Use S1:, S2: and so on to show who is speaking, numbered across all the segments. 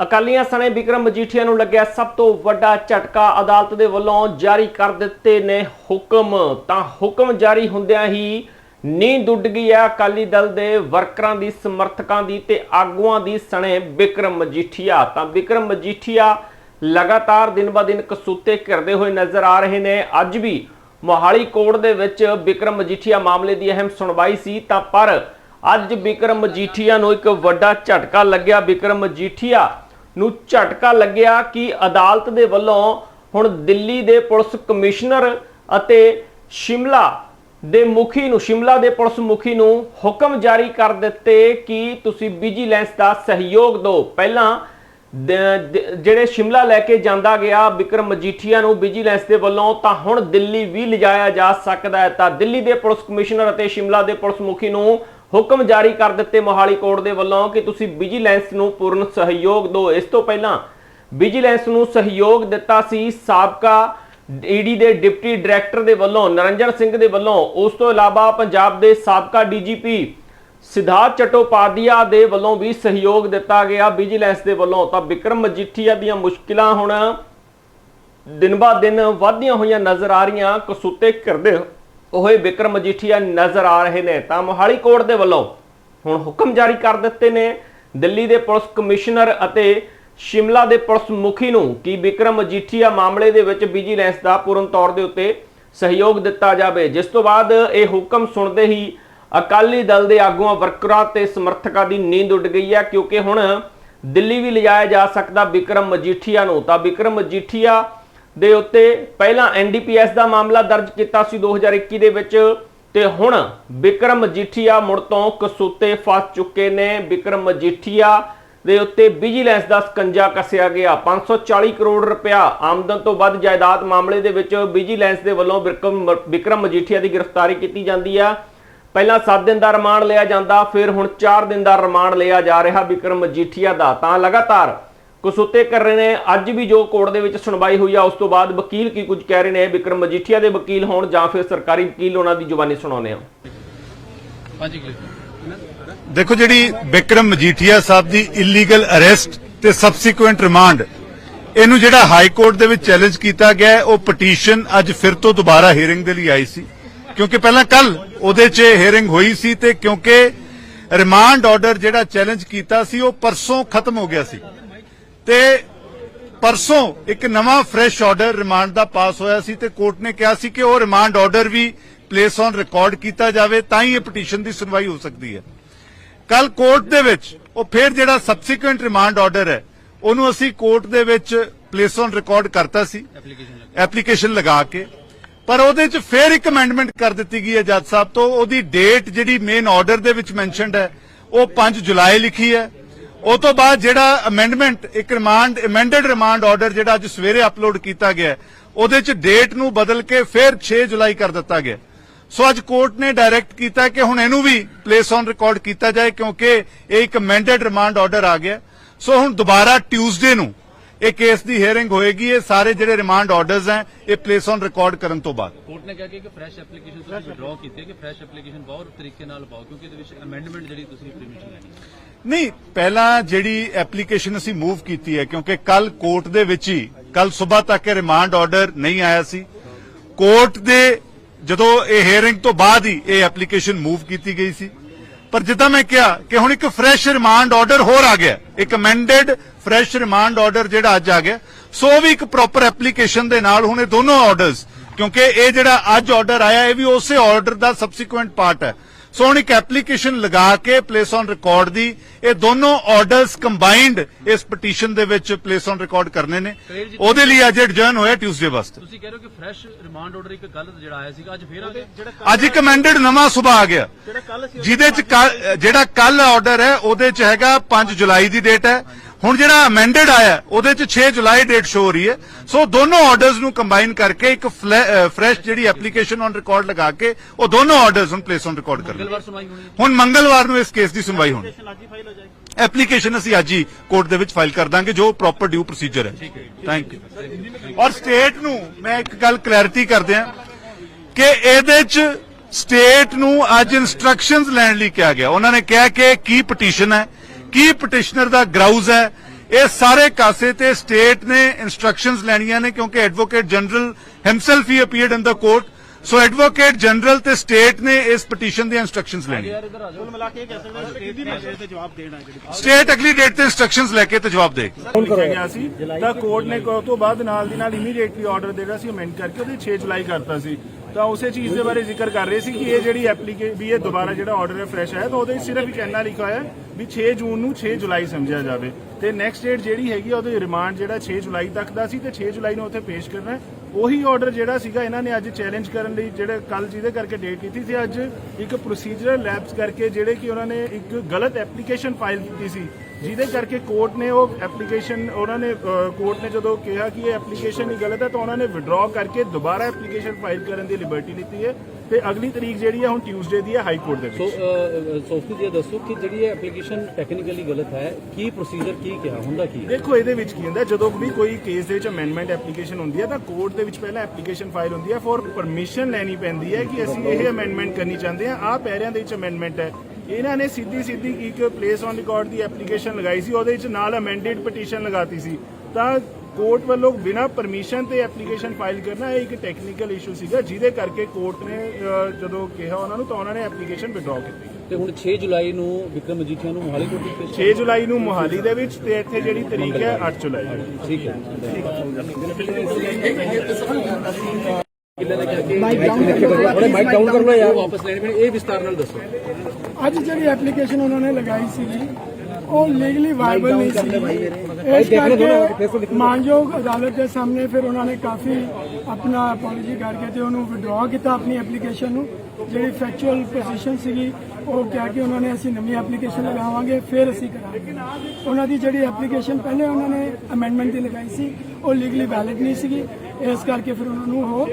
S1: ਅਕਾਲੀਆਂ ਸਣੇ ਵਿਕਰਮ ਮਜੀਠੀਆ ਨੂੰ ਲੱਗਿਆ ਸਭ ਤੋਂ ਵੱਡਾ ਝਟਕਾ, ਅਦਾਲਤ ਦੇ ਵੱਲੋਂ ਜਾਰੀ ਕਰ ਦਿੱਤੇ ਨੇ ਹੁਕਮ। ਤਾਂ ਹੁਕਮ ਜਾਰੀ ਹੁੰਦਿਆਂ ਹੀ ਨੀਂਦ ਉੱਡ ਗਈ ਹੈ ਅਕਾਲੀ ਦਲ ਦੇ ਵਰਕਰਾਂ ਦੀ, ਸਮਰਥਕਾਂ ਦੀ ਤੇ ਆਗੂਆਂ ਦੀ ਸਣੇ ਵਿਕਰਮ ਮਜੀਠੀਆ। ਤਾਂ ਵਿਕਰਮ ਮਜੀਠੀਆ ਲਗਾਤਾਰ ਦਿਨ ਬਾ ਦਿਨ ਕਸੂਤੇ ਘਿਰਦੇ ਹੋਏ ਨਜ਼ਰ ਆ ਰਹੇ ਨੇ। ਅੱਜ ਵੀ ਮੋਹਾਲੀ ਕੋਰਟ ਦੇ ਵਿੱਚ ਵਿਕਰਮ ਮਜੀਠੀਆ ਮਾਮਲੇ ਦੀ ਅਹਿਮ ਸੁਣਵਾਈ ਸੀ। ਤਾਂ ਪਰ ਅੱਜ ਵਿਕਰਮ ਮਜੀਠੀਆ ਨੂੰ ਇੱਕ ਵੱਡਾ ਝਟਕਾ ਲੱਗਿਆ। ਵਿਕਰਮ ਮਜੀਠੀਆ ਨੂੰ ਝਟਕਾ ਲੱਗਿਆ ਕਿ ਅਦਾਲਤ ਦੇ ਵੱਲੋਂ ਹੁਣ ਦਿੱਲੀ ਦੇ ਪੁਲਿਸ ਕਮਿਸ਼ਨਰ ਅਤੇ ਸ਼ਿਮਲਾ ਦੇ ਮੁਖੀ ਨੂੰ, ਸ਼ਿਮਲਾ ਦੇ ਪੁਲਿਸ ਮੁਖੀ ਨੂੰ ਹੁਕਮ ਜਾਰੀ ਕਰ ਦਿੱਤੇ ਕਿ ਤੁਸੀਂ ਵਿਜੀਲੈਂਸ ਦਾ ਸਹਿਯੋਗ ਦਿਓ। ਪਹਿਲਾਂ ਜਿਹੜੇ ਸ਼ਿਮਲਾ ਲੈ ਕੇ ਜਾਂਦਾ ਗਿਆ ਵਿਕਰਮ ਮਜੀਠੀਆ ਨੂੰ ਵਿਜੀਲੈਂਸ ਦੇ ਵੱਲੋਂ, ਤਾਂ ਹੁਣ ਦਿੱਲੀ ਵੀ ਲਿਜਾਇਆ ਜਾ ਸਕਦਾ ਹੈ। ਤਾਂ ਦਿੱਲੀ ਦੇ ਪੁਲਿਸ ਕਮਿਸ਼ਨਰ ਅਤੇ ਸ਼ਿਮਲਾ ਦੇ ਪੁਲਿਸ ਮੁਖੀ ਨੂੰ ਹੁਕਮ ਜਾਰੀ ਕਰ ਦਿੱਤੇ ਮੋਹਾਲੀ ਕੋਰਟ ਦੇ ਵੱਲੋਂ ਕਿ ਤੁਸੀਂ ਵਿਜੀਲੈਂਸ ਨੂੰ ਪੂਰਨ ਸਹਿਯੋਗ ਦਿਓ। ਇਸ ਤੋਂ ਪਹਿਲਾਂ ਵਿਜੀਲੈਂਸ ਨੂੰ ਸਹਿਯੋਗ ਦਿੱਤਾ ਸੀ ਸਾਬਕਾ ਈਡੀ ਦੇ ਡਿਪਟੀ ਡਾਇਰੈਕਟਰ ਦੇ ਵੱਲੋਂ, ਨਰਿੰਜਨ ਸਿੰਘ ਦੇ ਵੱਲੋਂ। ਉਸ ਤੋਂ ਇਲਾਵਾ ਪੰਜਾਬ ਦੇ ਸਾਬਕਾ ਡੀਜੀਪੀ ਸਿਧਾਰਥ ਚਟੋਪਾਧਿਆ ਦੇ ਵੱਲੋਂ ਵੀ ਸਹਿਯੋਗ ਦਿੱਤਾ ਗਿਆ ਵਿਜੀਲੈਂਸ ਦੇ ਵੱਲੋਂ। ਤਾਂ ਵਿਕਰਮ ਮਜੀਠੀਆ ਦੀਆਂ ਮੁਸ਼ਕਿਲਾਂ ਹੁਣ ਦਿਨ ਬਾ ਦਿਨ ਵਧਦੀਆਂ ਹੋਈਆਂ ਨਜ਼ਰ ਆ ਰਹੀਆਂ। ਕਸੂਤੇ ਕਰਦੇ ਹੋਏ ਵਿਕਰਮ ਮਜੀਠੀਆ ਨਜ਼ਰ ਆ ਰਹੇ ਨੇ ਤਾਂ ਮੋਹਾਲੀ ਕੋਰਟ ਦੇ ਵੱਲੋਂ ਹੁਣ ਹੁਕਮ ਜਾਰੀ ਕਰ ਦਿੱਤੇ ਨੇ। ਦਿੱਲੀ ਦੇ ਪੁਲਿਸ ਕਮਿਸ਼ਨਰ ਅਤੇ ਸ਼ਿਮਲਾ ਦੇ ਪੁਲਿਸ ਮੁਖੀ ਨੂੰ ਕਿ ਵਿਕਰਮ ਮਜੀਠੀਆ ਮਾਮਲੇ ਦੇ ਵਿੱਚ ਵਿਜੀਲੈਂਸ ਦਾ ਪੂਰਨ ਤੌਰ ਦੇ ਉੱਤੇ ਸਹਿਯੋਗ ਦਿੱਤਾ ਜਾਵੇ। ਜਿਸ ਤੋਂ ਬਾਅਦ ਇਹ ਹੁਕਮ ਸੁਣਦੇ ਹੀ ਅਕਾਲੀ ਦਲ ਦੇ ਆਗੂਆਂ ਵਰਕਰਾਂ ਤੇ ਸਮਰਥਕਾਂ ਦੀ ਨੀਂਦ ਉੱਡ ਗਈ ਹੈ ਕਿਉਂਕਿ ਹੁਣ ਦਿੱਲੀ ਵੀ ਲਿਜਾਇਆ ਜਾ ਸਕਦਾ ਵਿਕਰਮ ਮਜੀਠੀਆ ਨੂੰ। ਤਾਂ ਵਿਕਰਮ ਮਜੀਠੀਆ ਦੇ ਉੱਤੇ ਪਹਿਲਾਂ ਐਨਡੀਪੀਐਸ ਦਾ ਮਾਮਲਾ ਦਰਜ ਕੀਤਾ ਸੀ 2021 ਦੇ ਵਿੱਚ ਤੇ ਹੁਣ ਵਿਕਰਮ ਮਜੀਠੀਆ ਮੁੜ ਤੋਂ ਕਸੂਤੇ ਫਸ ਚੁੱਕੇ ਨੇ। ਵਿਕਰਮ ਮਜੀਠੀਆ ਦੇ ਉੱਤੇ ਵਿਜੀਲੈਂਸ ਦਾ ਸਕੰਜਾ ਕੱਸਿਆ ਗਿਆ। 540 ਕਰੋੜ ਰੁਪਇਆ ਆਮਦਨ ਤੋਂ ਵੱਧ ਜਾਇਦਾਦ ਮਾਮਲੇ ਦੇ ਵਿੱਚ ਵਿਜੀਲੈਂਸ ਦੇ ਵੱਲੋਂ ਵਿਕਰਮ ਵਿਕਰਮ ਮਜੀਠੀਆ ਦੀ ਗ੍ਰਿਫਤਾਰੀ ਕੀਤੀ ਜਾਂਦੀ ਆ। ਪਹਿਲਾਂ 7 ਦਿਨ ਦਾ ਰਿਮਾਂਡ ਲਿਆ ਜਾਂਦਾ, ਫਿਰ ਹੁਣ 4 ਦਿਨ ਦਾ ਰਿਮਾਂਡ ਲਿਆ ਜਾ ਰਿਹਾ ਵਿਕਰਮ ਮਜੀਠੀਆ ਦਾ। ਤਾਂ ਲਗਾਤਾਰ ਕਸੂਤੇ ਕਰ ਰਹੇ ਨੇ। ਅੱਜ ਵੀ ਜੋ ਕੋਰਟ ਦੇ ਵਿੱਚ ਸੁਣਵਾਈ ਹੋਈ ਆ ਉਸ ਤੋਂ ਬਾਅਦ ਵਕੀਲ ਕੀ ਕੁਝ ਕਹਿ ਰਹੇ ਨੇ? ਵਿਕਰਮ ਮਜੀਠੀਆ ਦੇ ਵਕੀਲ ਹੋਣ ਜਾਂ ਫਿਰ ਸਰਕਾਰੀ ਵਕੀਲ ਉਹਨਾਂ ਦੀ ਜ਼ੁਬਾਨੀ ਸੁਣਾਉਂਦੇ ਆ?
S2: ਹਾਂਜੀ
S3: ਦੇਖੋ ਜਿਹੜੀ ਵਿਕਰਮ ਮਜੀਠੀਆ ਸਾਹਿਬ ਦੀ ਇਲੀਗਲ ਅਰੈਸਟ ਤੇ ਸਬਸੀਕੁਐਂਟ ਰਿਮਾਂਡ ਇਹਨੂੰ ਜਿਹੜਾ ਹਾਈ ਕੋਰਟ ਦੇ ਵਿੱਚ ਚੈਲੰਜ ਕੀਤਾ ਗਿਆ ਉਹ ਪਟੀਸ਼ਨ ਅੱਜ ਫਿਰ ਤੋਂ ਦੁਬਾਰਾ ਹੀਅਰਿੰਗ ਦੇ ਲਈ ਆਈ ਸੀ। ਕਿਉਂਕਿ ਪਹਿਲਾਂ ਕੱਲ ਉਹਦੇ 'ਚ ਹੀਅਰਿੰਗ ਹੋਈ ਸੀ ਤੇ ਕਿਉਂਕਿ ਰਿਮਾਂਡ ਆਰਡਰ ਜਿਹੜਾ ਚੈਲੰਜ ਕੀਤਾ ਸੀ ਉਹ ਪਰਸੋਂ ਖਤਮ ਹੋ ਗਿਆ ਸੀ। ਤੇ ਪਰਸੋਂ ਇੱਕ ਨਵਾਂ ਫਰੈਸ਼ ਆਰਡਰ ਰਿਮਾਂਡ ਦਾ ਪਾਸ ਹੋਇਆ ਸੀ ਤੇ ਕੋਰਟ ਨੇ ਕਿਹਾ ਸੀ ਕਿ ਉਹ ਰਿਮਾਂਡ ਆਰਡਰ ਵੀ ਪਲੇਸ ਔਨ ਰਿਕਾਰਡ ਕੀਤਾ ਜਾਵੇ ਤਾਂ ਹੀ ਇਹ ਪਟੀਸ਼ਨ ਦੀ ਸੁਣਵਾਈ ਹੋ ਸਕਦੀ ਹੈ। ਕੱਲ ਕੋਰਟ ਦੇ ਵਿੱਚ ਉਹ ਫਿਰ ਜਿਹੜਾ ਸਬਸੀਕੁਐਂਟ ਰਿਮਾਂਡ ਆਰਡਰ ਹੈ ਉਹਨੂੰ ਅਸੀਂ ਕੋਰਟ ਦੇ ਵਿੱਚ ਪਲੇਸ ਔਨ ਰਿਕਾਰਡ ਕਰਤਾ ਸੀ।
S2: ਐਪਲੀਕੇਸ਼ਨ
S3: ਲਗਾ ਕੇ। ਪਰ ਉਹਦੇ ਚ ਫਿਰ ਇੱਕ ਅਮੈਂਡਮੈਂਟ ਕਰ ਦਿੱਤੀ ਗਈ ਹੈ ਜੱਜ ਸਾਹਿਬ ਤੋਂ। ਉਹਦੀ ਡੇਟ ਜਿਹੜੀ ਮੇਨ ਆਰਡਰ ਦੇ ਵਿੱਚ ਮੈਂਸ਼ਨਡ ਹੈ ਉਹ 5 ਜੁਲਾਈ ਲਿਖੀ ਹੈ। ਉਹ ਤੋਂ ਬਾਅਦ ਜਿਹੜਾ ਅਮੈਂਡਮੈਂਟ ਇੱਕ ਰਿਮਾਂਡ ਅਮੈਂਡਡ ਰਿਮਾਂਡ ਆਰਡਰ ਜਿਹੜਾ ਅੱਜ ਸਵੇਰੇ ਅਪਲੋਡ ਕੀਤਾ ਗਿਆ ਉਹਦੇ ਚ ਡੇਟ ਨੂੰ ਬਦਲ ਕੇ ਫਿਰ 6 ਜੁਲਾਈ ਕਰ ਦਿੱਤਾ ਗਿਆ ਸੋ ਅੱਜ ਕੋਰਟ ਨੇ ਡਾਇਰੈਕਟ ਕੀਤਾ ਕਿ ਹੁਣ ਇਹਨੂੰ ਵੀ ਪਲੇਸ ਔਨ ਰਿਕਾਰਡ ਕੀਤਾ ਜਾਏ ਕਿਉਂਕਿ ਇਹ ਇੱਕ ਅਮੈਂਡਡ ਰਿਮਾਂਡ ਆਰਡਰ ਆ ਗਿਆ ਸੋ ਹੁਣ ਦੁਬਾਰਾ ਟਿਊਜ਼ਡੇ ਨੂੰ ਇਹ ਕੇਸ ਦੀ ਹੀਅਰਿੰਗ ਹੋਏਗੀ ਇਹ ਸਾਰੇ ਜਿਹੜੇ ਰਿਮਾਂਡ ਆਰਡਰਸ ਹੈ ਇਹ ਪਲੇਸ ਔਨ ਰਿਕਾਰਡ ਕਰਨ ਤੋਂ ਬਾਅਦ।
S2: ਕੋਰਟ ਨੇ ਕਿਹਾ ਕਿ ਫਰੈਸ਼ ਐਪਲੀਕੇਸ਼ਨ ਤੁਸੀਂ ਵਿਡਰਾਅ ਕੀਤੀ ਹੈ ਕਿ ਫਰੈਸ਼ ਐਪਲੀਕੇਸ਼ਨ ਬਹੁਤ ਤਰੀਕੇ ਨਾਲ ਪਾਓ ਕਿਉਂਕਿ ਇਹਦੇ ਵਿੱਚ ਅਮੈਂਡਮੈਂਟ ਜਿਹੜੀ ਤੁਸੀਂ ਪਰਮਿਸ਼ਨ ਲੈਣੀ
S3: ਨਹੀਂ ਪਹਿਲਾਂ ਜਿਹੜੀ ਐਪਲੀਕੇਸ਼ਨ ਅਸੀਂ ਮੂਵ ਕੀਤੀ ਹੈ ਕਿਉਂਕਿ ਕੱਲ ਕੋਰਟ ਦੇ ਵਿੱਚ ਹੀ ਕੱਲ ਸਵੇਰ ਤੱਕ ਇਹ ਰਿਮਾਂਡ ਆਰਡਰ ਨਹੀਂ ਆਇਆ ਸੀ। ਕੋਰਟ ਦੇ ਜਦੋਂ ਇਹ ਹੀਅਰਿੰਗ ਤੋਂ ਬਾਅਦ ਹੀ ਇਹ ਐਪਲੀਕੇਸ਼ਨ ਮੂਵ ਕੀਤੀ ਗਈ ਸੀ। ਪਰ ਜਿੱਦਾਂ ਮੈਂ ਕਿਹਾ ਕਿ ਹੁਣ ਇੱਕ ਫਰੈਸ਼ ਰਿਮਾਂਡ ਆਰਡਰ ਹੋਰ ਆ ਗਿਆ। ਇੱਕ ਅਮੈਂਡਡ ਫਰੈਸ਼ ਰਿਮਾਂਡ ਆਰਡਰ ਜਿਹੜਾ ਅੱਜ ਆ ਗਿਆ। ਸੋ ਉਹ ਵੀ ਇੱਕ ਪ੍ਰੋਪਰ ਐਪਲੀਕੇਸ਼ਨ ਦੇ ਨਾਲ ਹੁਣ ਇਹ ਦੋਨੋਂ ਆਰਡਰਸ ਕਿਉਂਕਿ ਇਹ ਜਿਹੜਾ ਅੱਜ ਆਰਡਰ ਆਇਆ, ਇਹ ਵੀ ਉਸੇ ਆਰਡਰ ਦਾ ਸਬਸੀਕੁਐਂਟ ਪਾਰਟ ਹੈ। ਸੋ ਹੁਣ ਇੱਕ ਐਪਲੀਕੇਸ਼ਨ ਲਗਾ ਕੇ ਪਲੇਸ ਔਨ ਰਿਕਾਰਡ ਦੀ ਇਹ ਦੋਨੋਂ ਆਰਡਰਸ ਕੰਬਾਈਨਡ ਇਸ ਪਟੀਸ਼ਨ ਦੇ ਵਿੱਚ ਪਲੇਸ ਔਨ ਰਿਕਾਰਡ ਕਰਨੇ ਨੇ। ਉਹਦੇ ਲਈ ਅੱਜ ਐਡਜਰਨ ਹੋਇਆ ਟਿਊਜ਼ਡੇ ਵਾਸਤੇ।
S2: ਤੁਸੀਂ ਕਹਿ ਰਹੇ ਹੋ ਕਿ ਫਰੈਸ਼ ਰਿਮਾਂਡ ਆਰਡਰ ਇੱਕ ਗਲਤ ਜਿਹੜਾ ਆਇਆ ਸੀਗਾ ਅੱਜ ਫੇਰ ਆ ਗਿਆ?
S3: ਅੱਜ ਇੱਕ ਅਮੈਂਡਡ ਨਵਾਂ ਸੁਭਾ ਆ ਗਿਆ। ਜਿਹਦੇ ਚ ਜਿਹੜਾ ਕੱਲ ਆਰਡਰ ਹੈ ਉਹਦੇ ਚ ਹੈਗਾ 5 ਜੁਲਾਈ ਦੀ ਡੇਟ ਹੈ। ਹੁਣ ਜਿਹੜਾ ਅਮੈਂਡਡ ਆਇਆ ਉਹਦੇ ਚ 6 ਜੁਲਾਈ ਡੇਟ ਸ਼ੋ ਹੋ ਰਹੀ ਹੈ। ਸੋ ਦੋਨੋਂ ਆਰਡਰਸ ਨੂੰ ਕੰਬਾਈਨ ਕਰਕੇ ਇੱਕ ਫਰੈਸ਼ ਜਿਹੜੀ ਐਪਲੀਕੇਸ਼ਨ ਔਨ ਰਿਕਾਰਡ ਲਗਾ ਕੇ ਉਹ ਦੋਨੋਂ ਆਰਡਰਸ ਹੁਣ ਪਲੇਸ ਔਨ ਰਿਕਾਰਡ ਕਰਨੇ
S2: ਮੰਗਲਵਾਰ ਸੁਣਵਾਈ ਹੋਣੀ ਹੈ
S3: ਹੁਣ ਮੰਗਲਵਾਰ ਨੂੰ ਇਸ ਕੇਸ ਦੀ ਸੁਣਵਾਈ ਹੋਣੀ ਐਪਲੀਕੇਸ਼ਨ ਅਸੀਂ ਅੱਜ ਹੀ ਕੋਰਟ ਦੇ ਵਿੱਚ ਫਾਈਲ ਕਰ ਦਾਂਗੇ ਜੋ ਪ੍ਰੋਪਰ ਡਿਊ ਪ੍ਰੋਸੀਜਰ ਹੈ ਥੈਂਕ ਯੂ ਔਰ ਸਟੇਟ ਨੂੰ ਮੈਂ ਇੱਕ ਗੱਲ ਕਲੈਰਿਟੀ ਕਰਦੇ ਆ ਕਿ ਇਹਦੇ ਚ ਸਟੇਟ ਨੂੰ ਅੱਜ ਇਨਸਟਰਕਸ਼ਨਸ ਲੈਣ ਲਈ ਕਿਹਾ ਗਿਆ ਉਹਨਾਂ ਨੇ ਕਿਹਾ ਕਿ ਕੀ ਪਟੀਸ਼ਨ ਹੈ ਕੀ ਪਟੀਸ਼ਨਰ ਦਾ ਗਰਾਊਜ਼ ਹੈ ਇਹ ਸਾਰੇ ਕਾਸੇ ਤੇ ਸਟੇਟ ਨੇ ਇਨਸਟਰਕਸ਼ਨਸ ਲੈਣੀਆਂ ਨੇ ਕਿਉਂਕਿ advocate general himself he appeared in the court so advocate general ਤੇ ਸਟੇਟ ਨੇ ਇਸ ਪਟੀਸ਼ਨ ਦੀਆਂ ਇਨਸਟਰਕਸ਼ਨਸ ਲੈਣੀਆਂ।
S4: ਸਟੇਟ
S3: ਅਗਲੀ ਡੇਟ ਤੇ ਇਨਸਟਰਕਸ਼ਨਸ ਲੈ ਕੇ ਤੇ ਜਵਾਬ ਦੇ।
S4: ਲਿਖਿਆ ਗਿਆ ਸੀ ਤਾਂ ਕੋਰਟ ਨੇ ਤੋਂ ਬਾਅਦ ਨਾਲ ਦੀ ਨਾਲ ਇਮੀਡੀਏਟਲੀ ਆਰਡਰ ਦੇਣਾ ਸੀ ਅਮੈਂਡ ਕਰਕੇ ਉਹਦੇ 6 ਜੁਲਾਈ ਕਰਤਾ ਸੀ। ਤਾਂ ਉਸੇ ਚੀਜ਼ ਦੇ ਬਾਰੇ ਜ਼ਿਕਰ ਕਰ ਰਹੇ ਸੀ ਕਿ ਇਹ ਜਿਹੜੀ ਐਪਲੀਕੇ, ਵੀ ਇਹ ਦੁਬਾਰਾ ਜਿਹੜਾ ਆਰਡਰ ਹੈ ਫਰੈਸ਼ ਆਇਆ, ਤਾਂ ਉਹਦੇ ਸਿਰਫ ਇੱਕ ਇੰਨਾ ਲਿਖਿਆ ਹੋਇਆ ਵੀ 6 ਜੂਨ ਨੂੰ 6 ਜੁਲਾਈ ਸਮਝਿਆ ਜਾਵੇ। ਤੇ ਨੈਕਸਟ ਡੇਟ ਜਿਹੜੀ ਹੈਗੀ ਆ, ਉਹਦੇ ਰਿਮਾਂਡ ਜਿਹੜਾ 6 ਜੁਲਾਈ ਤੱਕ ਦਾ ਸੀ ਤੇ 6 ਜੁਲਾਈ ਨੂੰ ਉੱਥੇ ਪੇਸ਼ ਕਰਨਾ ਉਹੀ ਆਰਡਰ ਜਿਹੜਾ ਸੀਗਾ, ਇਹਨਾਂ ਨੇ ਅੱਜ ਚੈਲੰਜ ਕਰਨ ਲਈ, ਜਿਹੜੇ ਕੱਲ ਜਿਹਦੇ ਕਰਕੇ ਡੇਟ ਕੀਤੀ ਸੀ, ਅੱਜ ਇੱਕ ਪ੍ਰੋਸੀਜਰਲ ਲੈਪਸ ਕਰਕੇ, ਜਿਹੜੇ ਕਿ ਉਹਨਾਂ ਨੇ ਇੱਕ ਗਲਤ ਐਪਲੀਕੇਸ਼ਨ ਫਾਈਲ ਕੀਤੀ ਸੀ। ਜਿਹਦੇ ਕਰਕੇ ਕੋਰਟ ਨੇ ਉਹ ਐਪਲੀਕੇਸ਼ਨ ਉਹਨਾਂ ਨੇ ਕੋਰਟ ਨੇ ਜਦੋਂ ਕਿਹਾ ਕਿ ਇਹ ਐਪਲੀਕੇਸ਼ਨ ਹੀ ਗਲਤ ਹੈ ਤਾਂ ਉਹਨਾਂ ਨੇ ਵਿਡਰਾਅ ਕਰਕੇ ਦੁਬਾਰਾ ਐਪਲੀਕੇਸ਼ਨ ਫਾਈਲ ਕਰਨ ਦੀ ਲਿਬਰਟੀ ਲਿੱਤੀ ਹੈ ਤੇ ਅਗਲੀ ਤਰੀਕ ਜਿਹੜੀ ਹੈ ਹੁਣ ਟਿਊਜ਼ਡੇ ਦੀ ਹੈ ਹਾਈ ਕੋਰਟ ਦੇ
S2: ਸੋ
S4: ਵਿੱਚ
S2: ਸੋਫੀ ਜੀ ਇਹ ਦੱਸੋ ਕਿ ਜਿਹੜੀ ਇਹ ਐਪਲੀਕੇਸ਼ਨ ਟੈਕਨੀਕਲੀ ਗਲਤ ਹੈ ਕੀ ਪ੍ਰੋਸੀਜਰ ਕੀ ਕਿਹਾ ਹੁੰਦਾ ਕੀ?
S4: ਦੇਖੋ ਇਹਦੇ ਵਿੱਚ ਕੀ ਹੁੰਦਾ ਜਦੋਂ ਵੀ ਕੋਈ ਕੇਸ ਦੇ ਵਿੱਚ ਅਮੈਂਡਮੈਂਟ ਐਪਲੀਕੇਸ਼ਨ ਹੁੰਦੀ ਹੈ ਤਾਂ ਕੋਰਟ ਦੇ ਵਿੱਚ ਪਹਿਲਾਂ ਐਪਲੀਕੇਸ਼ਨ ਫਾਈਲ ਹੁੰਦੀ ਹੈ ਫॉर ਪਰਮਿਸ਼ਨ ਲੈਣੀ ਪੈਂਦੀ ਹੈ ਕਿ ਅਸੀਂ ਇਹ ਅਮੈਂਡਮੈਂਟ ਕਰਨੀ ਚਾਹੁੰਦੇ ਹਾਂ ਆਹ ਪੈਰਿਆਂ ਦੇ ਵਿੱਚ ਅਮੈਂਡਮੈਂਟ ਹੈ ਇਹਨਾਂ ਨੇ ਸਿੱਧੀ ਸਿੱਧੀ ਇੱਕ ਪਲੇਸ ਔਨ ਰਿਕਾਰਡ ਦੀ ਐਪਲੀਕੇਸ਼ਨ ਲਗਾਈ ਸੀ ਉਹਦੇ ਵਿੱਚ ਨਾਲ ਅਮੈਂਡਡ ਪਟੀਸ਼ਨ ਲਗਾਤੀ ਸੀ। ਤਾਂ ਕੋਰਟ ਵੱਲੋਂ ਬਿਨਾਂ ਪਰਮਿਸ਼ਨ ਤੇ ਐਪਲੀਕੇਸ਼ਨ ਫਾਈਲ ਕਰਨਾ ਇਹ ਇੱਕ ਟੈਕਨੀਕਲ ਇਸ਼ੂ ਸੀਗਾ ਜਿਹਦੇ ਕਰਕੇ ਕੋਰਟ ਨੇ ਜਦੋਂ ਕਿਹਾ ਉਹਨਾਂ ਨੂੰ ਤਾਂ ਉਹਨਾਂ ਨੇ ਐਪਲੀਕੇਸ਼ਨ ਵਿਡਰਾਅ ਕੀਤੀ।
S2: ਤੇ ਹੁਣ 6 ਜੁਲਾਈ ਨੂੰ ਵਿਕਰਮ ਮਜੀਠੀਆ ਨੂੰ ਮੋਹਾਲੀ ਕੋਰਟ ਵਿੱਚ ਪੇਸ਼
S4: 6 ਜੁਲਾਈ ਨੂੰ ਮੋਹਾਲੀ ਦੇ ਵਿੱਚ ਤੇ ਇੱਥੇ ਜਿਹੜੀ ਤਰੀਕ ਹੈ 8 ਜੁਲਾਈ
S2: ਠੀਕ ਹੈ।
S5: ਮਾਈਕ ਡਾਊਨ ਕਰ ਲਓ ਯਾਰ
S2: ਵਾਪਸ ਲੈਣੇ ਪੈਣੇ ਇਹ ਵਿਸਤਾਰ ਨਾਲ ਦੱਸੋ।
S5: ਅੱਜ ਜਿਹੜੀ ਐਪਲੀਕੇਸ਼ਨ ਉਹਨਾਂ ਨੇ ਲਗਾਈ ਸੀਗੀ ਉਹ ਲੀਗਲੀ ਵਾਇਬਲ ਨਹੀਂ ਸੀ। ਇਸ ਕਰਕੇ ਮਾਨਯੋਗ ਅਦਾਲਤ ਦੇ ਸਾਹਮਣੇ ਫਿਰ ਉਹਨਾਂ ਨੇ ਕਾਫੀ ਆਪਣਾ ਅਪੋਲੋਜੀ ਕਰਕੇ ਤੇ ਉਹਨੂੰ ਵਿਡਰਾਅ ਕੀਤਾ ਆਪਣੀ ਐਪਲੀਕੇਸ਼ਨ ਨੂੰ। ਜਿਹੜੀ ਫੈਕਚੁਅਲ ਪੋਜੀਸ਼ਨ ਸੀਗੀ ਉਹ ਕਿਹਾ ਕਿ ਉਹਨਾਂ ਨੇ ਅਸੀਂ ਨਵੀਂ ਐਪਲੀਕੇਸ਼ਨ ਲਗਾਵਾਂਗੇ ਫਿਰ ਅਸੀਂ ਕਰਾਂਗੇ। ਉਹਨਾਂ ਦੀ ਜਿਹੜੀ ਐਪਲੀਕੇਸ਼ਨ ਪਹਿਲੇ ਉਹਨਾਂ ਨੇ ਅਮੈਂਡਮੈਂਟ ਦੀ ਲਗਾਈ ਸੀ ਉਹ ਲੀਗਲੀ ਵੈਲਿਡ ਨਹੀਂ ਸੀਗੀ। ਇਸ ਕਰਕੇ ਫਿਰ ਉਹਨਾਂ ਨੂੰ ਉਹ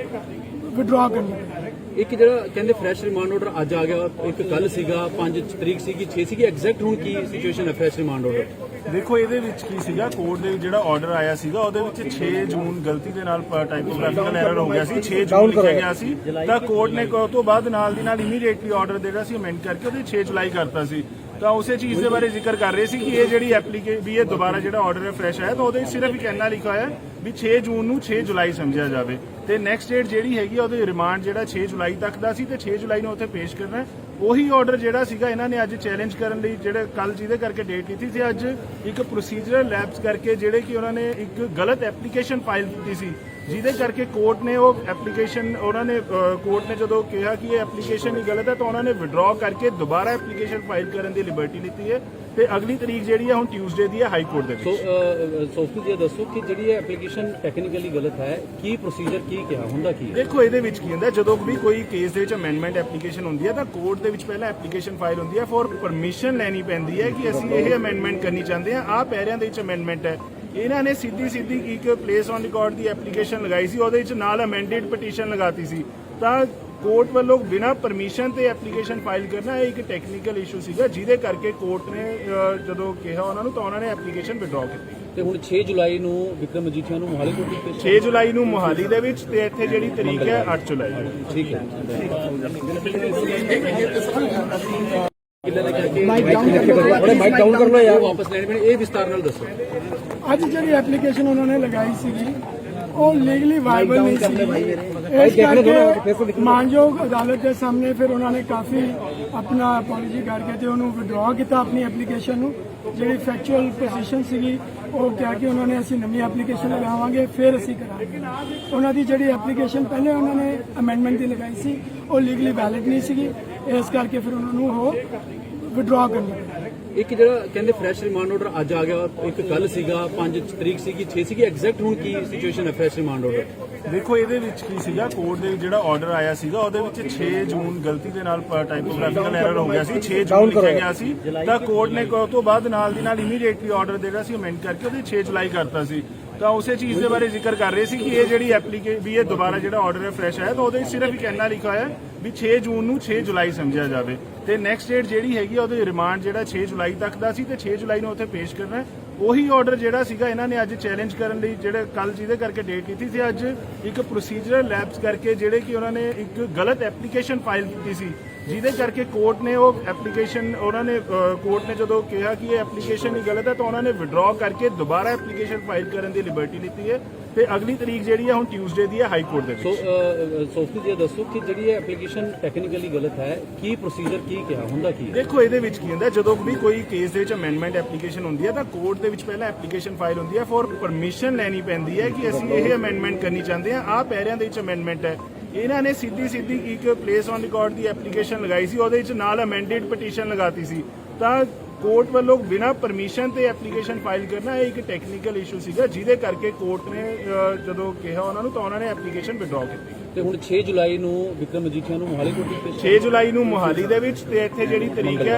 S5: ਵਿਡਰਾਅ ਕਰਨਾ
S2: ਇੱਕ ਜਿਹੜਾ ਕਹਿੰਦੇ ਫਰੈਸ਼ ਰਿਮਾਂਡ ਆਰਡਰ ਅੱਜ ਆ ਗਿਆ, ਇੱਕ ਕੱਲ ਸੀਗਾ 5 ਤਰੀਕ ਸੀਗੀ 6 ਸੀਗੀ ਐਗਜ਼ੈਕਟ ਹੁਣ ਕੀ ਸਿਚੁਏਸ਼ਨ ਹੈ ਫਰੈਸ਼ ਰਿਮਾਂਡ ਆਰਡਰ
S4: ਦੇਖੋ ਇਹਦੇ ਵਿੱਚ ਕੀ ਸੀਗਾ? ਕੋਰਟ ਦੇ ਜਿਹੜਾ ਆਰਡਰ ਆਇਆ ਸੀਗਾ ਉਹਦੇ ਵਿੱਚ 6 ਜੂਨ ਗਲਤੀ ਦੇ ਨਾਲ ਟਾਈਪੋਗ੍ਰਾਫੀਕਲ ਐਰਰ ਹੋ ਗਿਆ ਸੀ। 6 ਜੂਨ ਲਿਖਿਆ ਗਿਆ ਸੀ। ਤਾਂ ਕੋਰਟ ਨੇ ਉਹ ਤੋਂ ਬਾਅਦ ਨਾਲ ਦੀ ਨਾਲ ਇਮੀਡੀਏਟਲੀ ਆਰਡਰ ਦੇਣਾ ਸੀ ਅਮੈਂਡ ਕਰਕੇ ਉਹਦੇ 6 ਜੁਲਾਈ ਕਰਤਾ ਸੀ। ਤਾਂ ਉਸੇ ਚੀਜ਼ ਦੇ ਬਾਰੇ ਜ਼ਿਕਰ ਕਰ ਰਹੇ ਸੀ ਕਿ ਇਹ ਜਿਹੜੀ ਐਪਲੀਕੇ ਵੀ ਇਹ ਦੁਬਾਰਾ ਜਿਹੜਾ ਆਰਡਰ ਹੈ ਫਰੈਸ਼ ਆਇਆ ਤਾਂ ਉਹਦੇ ਸਿਰਫ ਇੱਕ ਇੰਨਾ ਲਿਖਿਆ ਹੋਇਆ ਵੀ 6 ਜੂਨ ਨੂੰ 6 ਜੁਲਾਈ ਸਮਝਿਆ ਜਾਵੇ। ਤੇ ਨੈਕਸਟ ਡੇਟ ਜਿਹੜੀ ਹੈਗੀ ਉਹਦੇ ਰਿਮਾਂਡ ਜਿਹੜਾ 6 ਜੁਲਾਈ ਤੱਕ ਦਾ ਸੀ ਤੇ 6 ਜੁਲਾਈ ਨੂੰ ਉੱਥੇ ਪੇਸ਼ ਕਰਨਾ ਉਹੀ ਆਰਡਰ ਜਿਹੜਾ ਸੀਗਾ, ਇਹਨਾਂ ਨੇ ਅੱਜ ਚੈਲੰਜ ਕਰਨ ਲਈ, ਜਿਹੜੇ ਕੱਲ ਜਿਹਦੇ ਕਰਕੇ ਡੇਟ ਕੀਤੀ ਸੀ ਅੱਜ, ਇੱਕ ਪ੍ਰੋਸੀਜਰਲ ਲੈਪਸ ਕਰਕੇ ਜਿਹੜੇ ਕਿ ਉਹਨਾਂ ਨੇ ਇੱਕ ਗਲਤ ਐਪਲੀਕੇਸ਼ਨ ਫਾਈਲ ਕੀਤੀ ਸੀ, ਜਿਹਦੇ ਕਰਕੇ ਕੋਰਟ ਨੇ ਉਹ ਐਪਲੀਕੇਸ਼ਨ ਉਹਨਾਂ ਨੇ ਕੋਰਟ ਨੇ ਜਦੋਂ ਕਿਹਾ ਕਿ ਇਹ ਐਪਲੀਕੇਸ਼ਨ ਹੀ ਗਲਤ ਹੈ, ਤਾਂ ਉਹਨਾਂ ਨੇ ਵਿਡਰਾਅ ਕਰਕੇ ਦੁਬਾਰਾ ਐਪਲੀਕੇਸ਼ਨ ਫਾਈਲ ਕਰਨ ਦੀ ਲਿਬਰਟੀ ਲਿੱਤੀ ਹੈ। ਤੇ ਅਗਲੀ ਤਰੀਕ ਜਿਹੜੀ ਹੈ ਹੁਣ ਟਿਊਜ਼ਡੇ ਦੀ ਹੈ ਹਾਈ ਕੋਰਟ ਦੇ
S2: ਸੋ
S4: ਵਿੱਚ।
S2: ਸੋਫੀ ਜੀ ਇਹ ਦੱਸੋ ਕਿ ਜਿਹੜੀ ਇਹ ਐਪਲੀਕੇਸ਼ਨ ਟੈਕਨੀਕਲੀ ਗਲਤ ਹੈ ਕੀ ਪ੍ਰੋਸੀਜਰ ਕੀ ਕਿਹਾ? ਹੁੰਦਾ ਕੀ ਹੈ?
S4: ਦੇਖੋ ਇਹਦੇ ਵਿੱਚ ਕੀ ਹੁੰਦਾ ਹੈ, ਜਦੋਂ ਵੀ ਕੋਈ ਕੇਸ ਦੇ ਵਿੱਚ ਅਮੈਂਡਮੈਂਟ ਐਪਲੀਕੇਸ਼ਨ ਹੁੰਦੀ ਹੈ ਤਾਂ ਕੋਰਟ ਦੇ ਵਿੱਚ ਪਹਿਲਾਂ ਐਪਲੀਕੇਸ਼ਨ ਫਾਈਲ ਹੁੰਦੀ ਹੈ ਫॉर ਪਰਮਿਸ਼ਨ ਲੈਣੀ ਪੈਂਦੀ ਹੈ ਕਿ ਅਸੀਂ ਇਹ ਅਮੈਂਡਮੈਂਟ ਕਰਨੀ ਚਾਹੁੰਦੇ ਹਾਂ ਆਹ ਪੈਰਿਆਂ ਦੇ ਵਿੱਚ ਅਮੈਂਡਮੈਂਟ ਹੈ। ਇਹਨਾਂ ਨੇ ਸਿੱਧੀ ਸਿੱਧੀ ਇੱਕ ਪਲੇਸ ਔਨ ਰਿਕਾਰਡ ਦੀ ਐਪਲੀਕੇਸ਼ਨ ਲਗਾਈ ਸੀ ਉਹਦੇ ਵਿੱਚ ਨਾਲ ਅਮੈਂਡਡ ਪਟੀਸ਼ਨ ਲਗਾਤੀ ਸੀ। ਤਾਂ ਕੋਰਟ ਵੱਲੋਂ ਬਿਨਾਂ ਪਰਮਿਸ਼ਨ ਤੇ ਐਪਲੀਕੇਸ਼ਨ ਫਾਈਲ ਕਰਨਾ ਇਹ ਇੱਕ ਟੈਕਨੀਕਲ ਇਸ਼ੂ ਸੀਗਾ ਜਿਹਦੇ ਕਰਕੇ ਕੋਰਟ ਨੇ ਜਦੋਂ ਕਿਹਾ ਉਹਨਾਂ ਨੂੰ ਤਾਂ ਉਹਨਾਂ ਨੇ ਐਪਲੀਕੇਸ਼ਨ ਵਿਡਰਾਅ ਕੀਤੀ।
S2: ਤੇ ਹੁਣ 6 ਜੁਲਾਈ ਨੂੰ ਵਿਕਰਮ ਮਜੀਠੀਆ ਨੂੰ ਮੋਹਾਲੀ ਕੋਰਟ ਵਿੱਚ ਪੇਸ਼
S4: 6 ਜੁਲਾਈ ਨੂੰ ਮੋਹਾਲੀ ਦੇ ਵਿੱਚ ਤੇ ਇੱਥੇ ਜਿਹੜੀ ਤਰੀਕ ਹੈ 8 ਜੁਲਾਈ
S2: ਠੀਕ ਹੈ।
S5: ਮਾਈਕ ਡਾਊਨ ਕਰ ਲਓ ਯਾਰ।
S2: ਵਾਪਸ ਲੈਣੇ ਪੈਣੇ ਇਹ ਵਿਸਤਾਰ ਨਾਲ ਦੱਸੋ।
S5: ਅੱਜ ਜਿਹੜੀ ਐਪਲੀਕੇਸ਼ਨ ਉਹਨਾਂ ਨੇ ਲਗਾਈ ਸੀਗੀ ਉਹ ਲੀਗਲੀ ਵਾਇਬਲ ਨਹੀਂ ਸੀ। ਇਸ ਕਰਕੇ ਮਾਨਯੋਗ ਅਦਾਲਤ ਦੇ ਸਾਹਮਣੇ ਫਿਰ ਉਹਨਾਂ ਨੇ ਕਾਫੀ ਆਪਣਾ ਅਪੋਲੋਜੀ ਕਰਕੇ ਤੇ ਉਹਨੂੰ ਵਿਡਰਾਅ ਕੀਤਾ ਆਪਣੀ ਐਪਲੀਕੇਸ਼ਨ ਨੂੰ। ਜਿਹੜੀ ਫੈਕਚੁਅਲ ਪੋਜੀਸ਼ਨ ਸੀਗੀ ਉਹ ਕਿਹਾ ਕਿ ਉਹਨਾਂ ਨੇ ਅਸੀਂ ਨਵੀਂ ਐਪਲੀਕੇਸ਼ਨ ਲਗਾਵਾਂਗੇ ਫਿਰ ਅਸੀਂ ਕਰਾਂਗੇ। ਉਹਨਾਂ ਦੀ ਜਿਹੜੀ ਐਪਲੀਕੇਸ਼ਨ ਪਹਿਲੇ ਉਹਨਾਂ ਨੇ ਅਮੈਂਡਮੈਂਟ ਦੀ ਲਗਾਈ ਸੀ ਉਹ ਲੀਗਲੀ ਵੈਲਿਡ ਨਹੀਂ ਸੀਗੀ। ਇਸ ਕਰਕੇ ਫਿਰ ਉਹਨਾਂ ਨੂੰ ਉਹ ਵਿਡਰਾਅ ਕਰਨਾ
S2: ਇੱਕ ਜਿਹੜਾ ਕਹਿੰਦੇ ਫਰੈਸ਼ ਰਿਮਾਂਡ ਆਰਡਰ ਅੱਜ ਆ ਗਿਆ ਇੱਕ ਕੱਲ ਸੀਗਾ 5 ਤਰੀਕ ਸੀਗੀ 6 ਸੀਗੀ ਐਗਜ਼ੈਕਟ ਹੁਣ ਕੀ ਸਿਚੁਏਸ਼ਨ ਹੈ ਫਰੈਸ਼ ਰਿਮਾਂਡ ਆਰਡਰ
S4: ਦੇਖੋ ਇਹਦੇ ਵਿੱਚ ਕੀ ਸੀਗਾ ਕੋਰਟ ਦੇ ਜਿਹੜਾ ਆਰਡਰ ਆਇਆ ਸੀਗਾ ਉਹਦੇ ਵਿੱਚ 6 ਜੂਨ ਗਲਤੀ ਦੇ ਨਾਲ ਟਾਈਪੋਗ੍ਰਾਫੀਕਲ ਐਰਰ ਹੋ ਗਿਆ ਸੀ 6 ਜੂਨ ਲਿਖਿਆ ਗਿਆ ਸੀ। ਤਾਂ ਕੋਰਟ ਨੇ ਤੋਂ ਬਾਅਦ ਨਾਲ ਦੀ ਨਾਲ ਇਮੀਡੀਏਟਲੀ ਆਰਡਰ ਦੇਣਾ ਸੀ ਅਮੈਂਡ ਕਰਕੇ ਉਹਦੇ 6 ਜੁਲਾਈ ਕਰਤਾ ਸੀ। ਤਾਂ ਉਸੇ ਚੀਜ਼ ਦੇ ਬਾਰੇ ਜ਼ਿਕਰ ਕਰ ਰਹੇ ਸੀ ਕਿ ਇਹ ਜਿਹੜੀ ਐਪਲੀਕੇ ਵੀ ਇਹ ਦੁਬਾਰਾ ਜਿਹੜਾ ਆਰਡਰ ਹੈ ਫਰੈਸ਼ ਆਇਆ, ਤਾਂ ਉਹਦੇ ਵਿੱਚ ਸਿਰਫ ਇੱਕ ਇੰਨਾ ਲਿਖਿਆ ਹੋਇਆ ਵੀ 6 ਜੂਨ ਨੂੰ 6 ਜੁਲਾਈ ਸਮਝਿਆ ਜਾਵੇ। ਤੇ ਨੈਕਸਟ ਡੇਟ ਜਿਹੜੀ ਹੈਗੀ ਉਹਦੇ ਰਿਮਾਂਡ ਜਿਹੜਾ 6 ਜੁਲਾਈ ਤੱਕ ਦਾ ਸੀ ਤੇ 6 ਜੁਲਾਈ ਨੂੰ ਉੱਥੇ ਪੇਸ਼ ਕਰਨਾ ਉਹੀ ਆਰਡਰ ਜਿਹੜਾ ਸੀਗਾ, ਇਹਨਾਂ ਨੇ ਅੱਜ ਚੈਲੰਜ ਕਰਨ ਲਈ ਜਿਹੜੇ ਕੱਲ ਜਿਹਦੇ ਕਰਕੇ ਡੇਟ ਕੀਤੀ ਸੀ, ਅੱਜ ਇੱਕ ਪ੍ਰੋਸੀਜਰ ਲੈਪਸ ਕਰਕੇ ਜਿਹੜੇ ਕਿ ਉਹਨਾਂ ਨੇ ਇੱਕ ਗਲਤ ਐਪਲੀਕੇਸ਼ਨ ਫਾਈਲ ਕੀਤੀ ਸੀ। ਜਿਹਦੇ ਕਰਕੇ ਕੋਰਟ ਨੇ ਉਹ ਐਪਲੀਕੇਸ਼ਨ ਉਹਨਾਂ ਨੇ ਕੋਰਟ ਨੇ ਜਦੋਂ ਕਿਹਾ ਕਿ ਇਹ ਐਪਲੀਕੇਸ਼ਨ ਹੀ ਗਲਤ ਹੈ ਤਾਂ ਉਹਨਾਂ ਨੇ ਵਿਡਰਾਅ ਕਰਕੇ ਦੁਬਾਰਾ ਐਪਲੀਕੇਸ਼ਨ ਫਾਈਲ ਕਰਨ ਦੀ ਲਿਬਰਟੀ ਲਿੱਤੀ ਹੈ ਤੇ ਅਗਲੀ ਤਰੀਕ ਜਿਹੜੀ ਹੈ ਹੁਣ ਟਿਊਜ਼ਡੇ ਦੀ ਹੈ ਹਾਈ ਕੋਰਟ ਦੇ
S2: ਸੋ
S4: ਵਿੱਚ।
S2: ਸੋਫੀ ਜੀ ਇਹ ਦੱਸੋ ਕਿ ਜਿਹੜੀ ਇਹ ਐਪਲੀਕੇਸ਼ਨ ਟੈਕਨੀਕਲੀ ਗਲਤ ਹੈ ਕੀ ਪ੍ਰੋਸੀਜਰ ਕੀ ਕਿਹਾ ਹੁੰਦਾ ਕੀ
S4: ਦੇਖੋ ਇਹਦੇ ਵਿੱਚ ਕੀ ਹੁੰਦਾ ਜਦੋਂ ਵੀ ਕੋਈ ਕੇਸ ਦੇ ਵਿੱਚ ਅਮੈਂਡਮੈਂਟ ਐਪਲੀਕੇਸ਼ਨ ਹੁੰਦੀ ਹੈ ਤਾਂ ਕੋਰਟ ਦੇ ਵਿੱਚ ਪਹਿਲਾਂ ਐਪਲੀਕੇਸ਼ਨ ਫਾਈਲ ਹੁੰਦੀ ਹੈ ਫॉर ਪਰਮਿਸ਼ਨ ਲੈਣੀ ਪੈਂਦੀ ਹੈ ਕਿ ਅਸੀਂ ਇਹ ਅਮੈਂਡਮੈਂਟ ਕਰਨੀ ਚਾਹੁੰਦੇ ਹਾਂ ਆਹ ਪੈਰਿਆਂ ਦੇ ਵਿੱਚ ਅਮੈਂਡਮੈਂਟ ਹੈ। ਇਹਨਾਂ ਨੇ ਸਿੱਧੀ ਸਿੱਧੀ ਇੱਕ ਪਲੇਸ ਔਨ ਰਿਕਾਰਡ ਦੀ ਐਪਲੀਕੇਸ਼ਨ ਲਗਾਈ ਸੀ ਉਹਦੇ ਵਿੱਚ ਨਾਲ ਅਮੈਂਡਡ ਪਟੀਸ਼ਨ ਲਗਾਤੀ ਸੀ। ਤਾਂ ਕੋਰਟ ਵੱਲੋਂ ਬਿਨਾਂ ਪਰਮਿਸ਼ਨ ਤੇ ਐਪਲੀਕੇਸ਼ਨ ਫਾਈਲ ਕਰਨਾ ਇਹ ਇੱਕ ਟੈਕਨੀਕਲ ਇਸ਼ੂ ਸੀਗਾ ਜਿਹਦੇ ਕਰਕੇ ਕੋਰਟ ਨੇ ਜਦੋਂ ਕਿਹਾ ਉਹਨਾਂ ਨੂੰ ਤਾਂ ਉਹਨਾਂ ਨੇ ਐਪਲੀਕੇਸ਼ਨ ਵਿਡਰਾਅ ਕੀਤੀ।
S2: ਤੇ ਹੁਣ 6 ਜੁਲਾਈ ਨੂੰ ਵਿਕਰਮ ਮਜੀਠੀਆ ਨੂੰ ਮੋਹਾਲੀ ਕੋਰਟ ਵਿੱਚ ਪੇਸ਼
S4: 6 ਜੁਲਾਈ ਨੂੰ ਮੋਹਾਲੀ ਦੇ ਵਿੱਚ ਤੇ ਇੱਥੇ ਜਿਹੜੀ ਤਰੀਕ ਹੈ